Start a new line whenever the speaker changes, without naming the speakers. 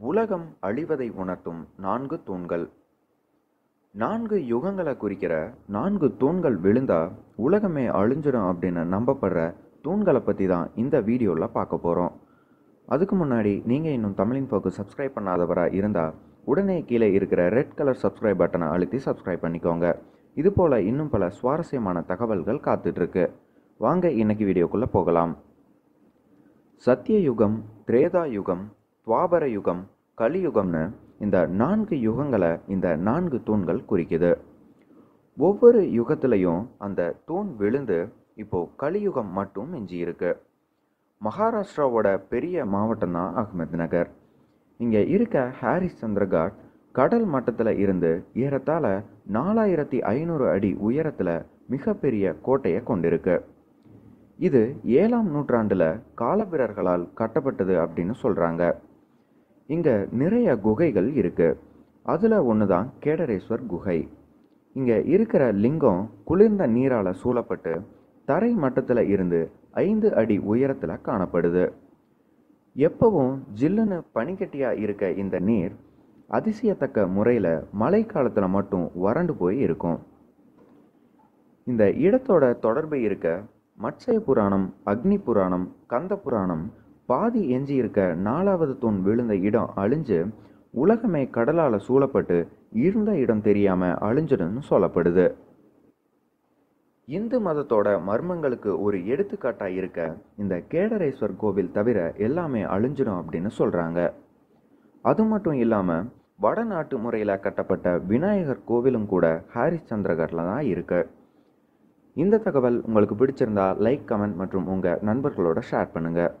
உலகம் அழிவதை உணர்த்தும் நான்கு தூண்கள். நான்கு யுகங்களை குறிக்கிற நான்கு தூண்கள் விழுந்தா உலகமே அழிஞ்சிடும் அப்படின்னு நம்பப்படுற தூண்களை பற்றி தான் இந்த வீடியோவில் பார்க்க போகிறோம் அதுக்கு முன்னாடி நீங்கள் இன்னும் தமிழின் போக்கு சப்ஸ்கிரைப் பண்ணாதவராக இருந்தால் உடனே கீழே இருக்கிற ரெட் கலர் சப்ஸ்கிரைப் பட்டனை அழுத்தி சப்ஸ்கிரைப் பண்ணிக்கோங்க. இது போல் இன்னும் பல சுவாரஸ்யமான தகவல்கள் காத்துட்ருக்கு வாங்க இன்னைக்கு வீடியோக்குள்ளே போகலாம். சத்திய யுகம் திரேதா யுகம் துவாபர யுகம் கலியுகம்னு இந்த நான்கு யுகங்களை இந்த நான்கு தூண்கள் குறிக்குது. ஒவ்வொரு யுகத்திலையும் அந்த தூண் விழுந்து இப்போ கலியுகம் மட்டும் மிஞ்சி இருக்கு. மகாராஷ்டிராவோட பெரிய மாவட்டம் தான் அஹ்மத் நகர். இங்கே இருக்க ஹாரிஸ் சந்திரகாட் கடல் மட்டத்தில் இருந்து ஏறத்தாழ நாலாயிரத்தி ஐநூறு அடி உயரத்தில் மிகப்பெரிய கோட்டையை கொண்டிருக்கு. இது ஏழாம் நூற்றாண்டில் காலபிரர்களால் கட்டப்பட்டது அப்படின்னு சொல்கிறாங்க இங்கே நிறைய குகைகள் இருக்கு. அதில் ஒன்று தான் கேடரேஸ்வர் குகை. இங்கே இருக்கிற லிங்கம் குளிர்ந்த நீரால் சூழப்பட்டு தரை மட்டத்தில் இருந்து ஐந்து அடி உயரத்தில் காணப்படுது. எப்பவும் ஜில்லுன்னு பனிக்கட்டியாக இருக்க இந்த நீர் அதிசயத்தக்க முறையில் மழை காலத்தில் மட்டும் வறண்டு போய் இருக்கும். இந்த இடத்தோட தொடர்பு இருக்க மத்ஸ்ய புராணம் அக்னி புராணம் கந்த புராணம் பாதி எஞ்சி இருக்க நாலாவது தூண் விழுந்த இடம் அழிஞ்சு உலகமே கடலால் சூழப்பட்டு இருந்த இடம் தெரியாம அழிஞ்சிடும்னு சொல்லப்படுது. இந்து மதத்தோட மர்மங்களுக்கு ஒரு எடுத்துக்காட்டா இருக்க இந்த கேடரேஸ்வர் கோவில் தவிர எல்லாமே அழிஞ்சிடும் அப்படின்னு சொல்றாங்க. அது மட்டும் இல்லாம வடநாட்டு முறையில் கட்டப்பட்ட விநாயகர் கோவிலும் கூட ஹாரிஸ் சந்திரகரில் தான் இருக்கு. இந்த தகவல் உங்களுக்கு பிடிச்சிருந்தா லைக் கமெண்ட் மற்றும் உங்கள் நண்பர்களோட ஷேர் பண்ணுங்கள்